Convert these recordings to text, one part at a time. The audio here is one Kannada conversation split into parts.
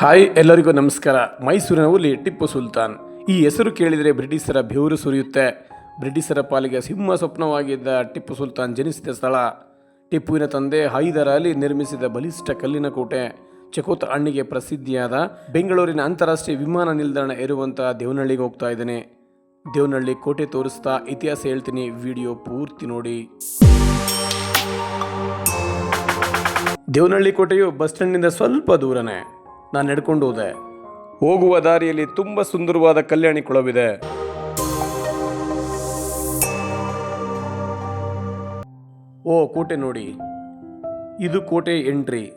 ಹಾಯ್, ಎಲ್ಲರಿಗೂ ನಮಸ್ಕಾರ. ಮೈಸೂರಿನ ಹುಲಿ ಟಿಪ್ಪು ಸುಲ್ತಾನ್. ಈ ಹೆಸರು ಕೇಳಿದರೆ ಬ್ರಿಟಿಷರ ಬೆವರು ಸುರಿಯುತ್ತೆ. ಬ್ರಿಟಿಷರ ಪಾಲಿಗೆ ಸಿಂಹ ಸ್ವಪ್ನವಾಗಿದ್ದ ಟಿಪ್ಪು ಸುಲ್ತಾನ್ ಜನಿಸಿದ ಸ್ಥಳ. ಟಿಪ್ಪುವಿನ ತಂದೆ ಹೈದರ್ ಅಲಿ ನಿರ್ಮಿಸಿದ ಬಲಿಷ್ಠ ಕಲ್ಲಿನ ಕೋಟೆ. ಚಕೋತ ಅಣ್ಣಿಗೆ ಪ್ರಸಿದ್ಧಿಯಾದ ಬೆಂಗಳೂರಿನ ಅಂತಾರಾಷ್ಟ್ರೀಯ ವಿಮಾನ ನಿಲ್ದಾಣ ಇರುವಂತಹ ದೇವನಹಳ್ಳಿಗೆ ಹೋಗ್ತಾ ಇದ್ದೇನೆ. ದೇವನಹಳ್ಳಿ ಕೋಟೆ ತೋರಿಸ್ತಾ ಇತಿಹಾಸ ಹೇಳ್ತೀನಿ. ವಿಡಿಯೋ ಪೂರ್ತಿ ನೋಡಿ. ದೇವನಹಳ್ಳಿ ಕೋಟೆಯು ಬಸ್ ಸ್ಟ್ಯಾಂಡಿಂದ ಸ್ವಲ್ಪ ದೂರನೇ. ನಾನು ನಡ್ಕೊಂಡು ಹೋದೆ. ಹೋಗುವ ದಾರಿಯಲ್ಲಿ ತುಂಬ ಸುಂದರವಾದ ಕಲ್ಯಾಣಿ ಕೊಳವಿದೆ. ಓ, ಕೋಟೆ ನೋಡಿ. ಇದು ಕೋಟೆ ಎಂಟ್ರಿ.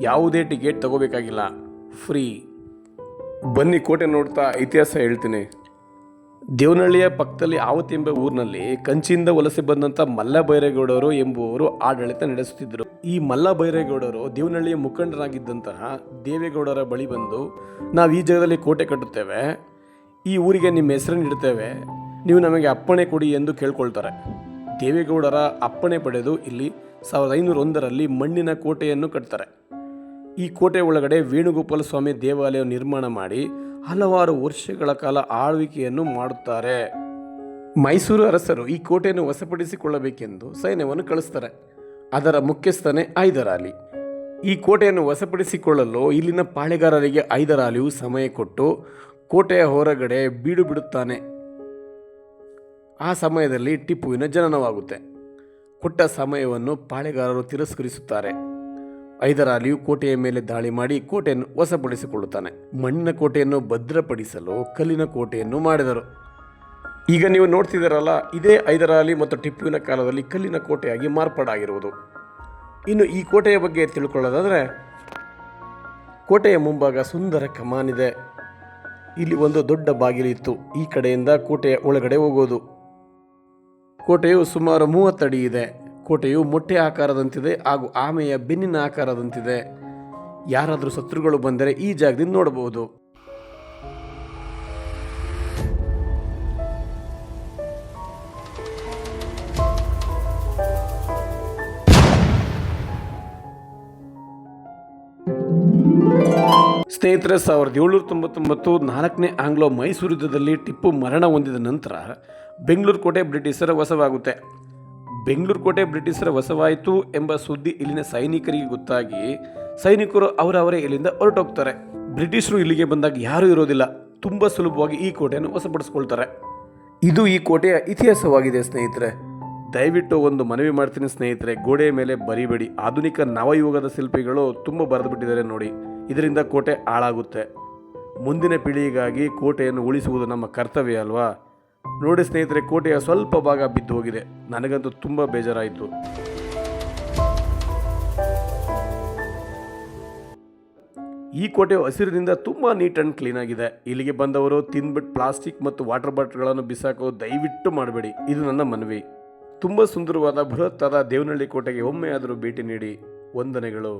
ಯಾವುದೇ ಟಿಕೆಟ್ ತಗೋಬೇಕಾಗಿಲ್ಲ. ಫ್ರೀ. ಬನ್ನಿ ಕೋಟೆ ನೋಡ್ತಾ ಇತಿಹಾಸ ಹೇಳ್ತೀನಿ. ದೇವನಹಳ್ಳಿಯ ಪಕ್ಕದಲ್ಲಿ ಆವತಿ ಎಂಬ ಊರಿನಲ್ಲಿ ಕಂಚಿಯಿಂದ ವಲಸೆ ಬಂದಂಥ ಮಲ್ಲ ಬೈರೇಗೌಡರು ಎಂಬುವರು ಆಡಳಿತ ನಡೆಸುತ್ತಿದ್ದರು. ಈ ಮಲ್ಲ ಬೈರೇಗೌಡರು ದೇವನಹಳ್ಳಿಯ ಮುಖಂಡರಾಗಿದ್ದಂತಹ ದೇವೇಗೌಡರ ಬಳಿ ಬಂದು, ನಾವು ಈ ಜಾಗದಲ್ಲಿ ಕೋಟೆ ಕಟ್ಟುತ್ತೇವೆ. ಈ ಊರಿಗೆ ನಿಮ್ಮ ಹೆಸರನ್ನು ಇಡ್ತೇವೆ. ನೀವು ನಮಗೆ ಅಪ್ಪಣೆ ಕೊಡಿ ಎಂದು ಕೇಳ್ಕೊಳ್ತಾರೆ. ದೇವೇಗೌಡರ ಅಪ್ಪಣೆ ಪಡೆದು ಇಲ್ಲಿ ಸಾವಿರದ ಐನೂರ ಒಂದರಲ್ಲಿ ಮಣ್ಣಿನ ಕೋಟೆಯನ್ನು ಕಟ್ತಾರೆ. ಈ ಕೋಟೆ ಒಳಗಡೆ ವೇಣುಗೋಪಾಲ ಸ್ವಾಮಿ ದೇವಾಲಯ ನಿರ್ಮಾಣ ಮಾಡಿ ಹಲವಾರು ವರ್ಷಗಳ ಕಾಲ ಆಳ್ವಿಕೆಯನ್ನು ಮಾಡುತ್ತಾರೆ. ಮೈಸೂರು ಅರಸರು ಈ ಕೋಟೆಯನ್ನು ವಶಪಡಿಸಿಕೊಳ್ಳಬೇಕೆಂದು ಸೈನ್ಯವನ್ನು ಕಳಿಸ್ತಾರೆ. ಅದರ ಮುಖ್ಯಸ್ಥನೇ ಐದರಾಲಿ. ಈ ಕೋಟೆಯನ್ನು ವಶಪಡಿಸಿಕೊಳ್ಳಲು ಇಲ್ಲಿನ ಪಾಳೆಗಾರರಿಗೆ ಐದರಾಲಿಯು ಸಮಯ ಕೊಟ್ಟು ಕೋಟೆಯ ಹೊರಗಡೆ ಬೀಡು ಬಿಡುತ್ತಾನೆ. ಆ ಸಮಯದಲ್ಲಿ ಟಿಪ್ಪುವಿನ ಜನನವಾಗುತ್ತೆ. ಕೊಟ್ಟ ಸಮಯವನ್ನು ಪಾಳೆಗಾರರು ತಿರಸ್ಕರಿಸುತ್ತಾರೆ. ಐದರಾಲಿಯು ಕೋಟೆಯ ಮೇಲೆ ದಾಳಿ ಮಾಡಿ ಕೋಟೆಯನ್ನು ವಶಪಡಿಸಿಕೊಳ್ಳುತ್ತಾನೆ. ಮಣ್ಣಿನ ಕೋಟೆಯನ್ನು ಭದ್ರಪಡಿಸಲು ಕಲ್ಲಿನ ಕೋಟೆಯನ್ನು ಮಾಡಿದರು. ಈಗ ನೀವು ನೋಡ್ತಿದ್ದೀರಲ್ಲ, ಇದೇ ಐದರಾಲಿ ಮತ್ತು ಟಿಪ್ಪುವಿನ ಕಾಲದಲ್ಲಿ ಕಲ್ಲಿನ ಕೋಟೆಯಾಗಿ ಮಾರ್ಪಾಡಾಗಿರುವುದು. ಇನ್ನು ಈ ಕೋಟೆಯ ಬಗ್ಗೆ ತಿಳ್ಕೊಳ್ಳೋದಾದರೆ, ಕೋಟೆಯ ಮುಂಭಾಗ ಸುಂದರ ಕಮಾನಿದೆ ಇಲ್ಲಿ ಒಂದು ದೊಡ್ಡ ಬಾಗಿಲು ಇತ್ತು. ಈ ಕಡೆಯಿಂದ ಕೋಟೆಯ ಒಳಗಡೆ ಹೋಗೋದು. ಕೋಟೆಯು ಸುಮಾರು ಮೂವತ್ತಡಿ ಇದೆ. ಕೋಟೆಯು ಮೊಟ್ಟೆ ಆಕಾರದಂತಿದೆ ಹಾಗೂ ಆಮೆಯ ಬೆನ್ನಿನ ಆಕಾರದಂತಿದೆ. ಯಾರಾದರೂ ಶತ್ರುಗಳು ಬಂದರೆ ಈ ಜಾಗದಿಂದ ನೋಡಬಹುದು. ಸ್ನೇಹಿತರೆ, ಸಾವಿರದ ಏಳ್ನೂರ ತೊಂಬತ್ತೊಂಬತ್ತು ನಾಲ್ಕನೇ ಆಂಗ್ಲೋ ಮೈಸೂರು ಯುದ್ಧದಲ್ಲಿ ಟಿಪ್ಪು ಮರಣ ಹೊಂದಿದ ನಂತರ ಬೆಂಗಳೂರು ಕೋಟೆ ಬ್ರಿಟಿಷರ ವಶವಾಗುತ್ತೆ. ಬೆಂಗಳೂರು ಕೋಟೆ ಬ್ರಿಟಿಷರ ವಶವಾಯಿತು ಎಂಬ ಸುದ್ದಿ ಇಲ್ಲಿನ ಸೈನಿಕರಿಗೆ ಗೊತ್ತಾಗಿ ಸೈನಿಕರು ಅವರವರೇ ಇಲ್ಲಿಂದ ಹೊರಟೋಗ್ತಾರೆ. ಬ್ರಿಟಿಷರು ಇಲ್ಲಿಗೆ ಬಂದಾಗ ಯಾರೂ ಇರೋದಿಲ್ಲ. ತುಂಬ ಸುಲಭವಾಗಿ ಈ ಕೋಟೆಯನ್ನು ವಶಪಡಿಸ್ಕೊಳ್ತಾರೆ. ಇದು ಈ ಕೋಟೆಯ ಇತಿಹಾಸವಾಗಿದೆ ಸ್ನೇಹಿತರೆ. ದಯವಿಟ್ಟು ಒಂದು ಮನವಿ ಮಾಡ್ತೀನಿ ಸ್ನೇಹಿತರೆ, ಗೋಡೆಯ ಮೇಲೆ ಬರಿಬೇಡಿ. ಆಧುನಿಕ ನವಯುಗದ ಶಿಲ್ಪಿಗಳು ತುಂಬ ಬರೆದುಬಿಟ್ಟಿದ್ದಾರೆ ನೋಡಿ. ಇದರಿಂದ ಕೋಟೆ ಹಾಳಾಗುತ್ತೆ. ಮುಂದಿನ ಪೀಳಿಗೆಗಾಗಿ ಕೋಟೆಯನ್ನು ಉಳಿಸುವುದು ನಮ್ಮ ಕರ್ತವ್ಯ ಅಲ್ವಾ? ನೋಡಿ ಸ್ನೇಹಿತರೆ, ಕೋಟೆಯ ಸ್ವಲ್ಪ ಭಾಗ ಬಿದ್ದು ಹೋಗಿದೆ. ನನಗಂತೂ ತುಂಬ ಬೇಜಾರಾಯಿತು. ಈ ಕೋಟೆ ಹಸಿರಿನಿಂದ ತುಂಬ ನೀಟ್ ಆ್ಯಂಡ್ ಕ್ಲೀನ್ ಆಗಿದೆ. ಇಲ್ಲಿಗೆ ಬಂದವರು ತಿಂದ್ಬಿಟ್ಟು ಪ್ಲಾಸ್ಟಿಕ್ ಮತ್ತು ವಾಟರ್ ಬಾಟಲ್ಗಳನ್ನು ಬಿಸಾಕೋ ದಯವಿಟ್ಟು ಮಾಡಬೇಡಿ. ಇದು ನನ್ನ ಮನವಿ. ತುಂಬ ಸುಂದರವಾದ ಬೃಹತ್ತಾದ ದೇವನಹಳ್ಳಿ ಕೋಟೆಗೆ ಒಮ್ಮೆಯಾದರೂ ಭೇಟಿ ನೀಡಿ. ವಂದನೆಗಳು.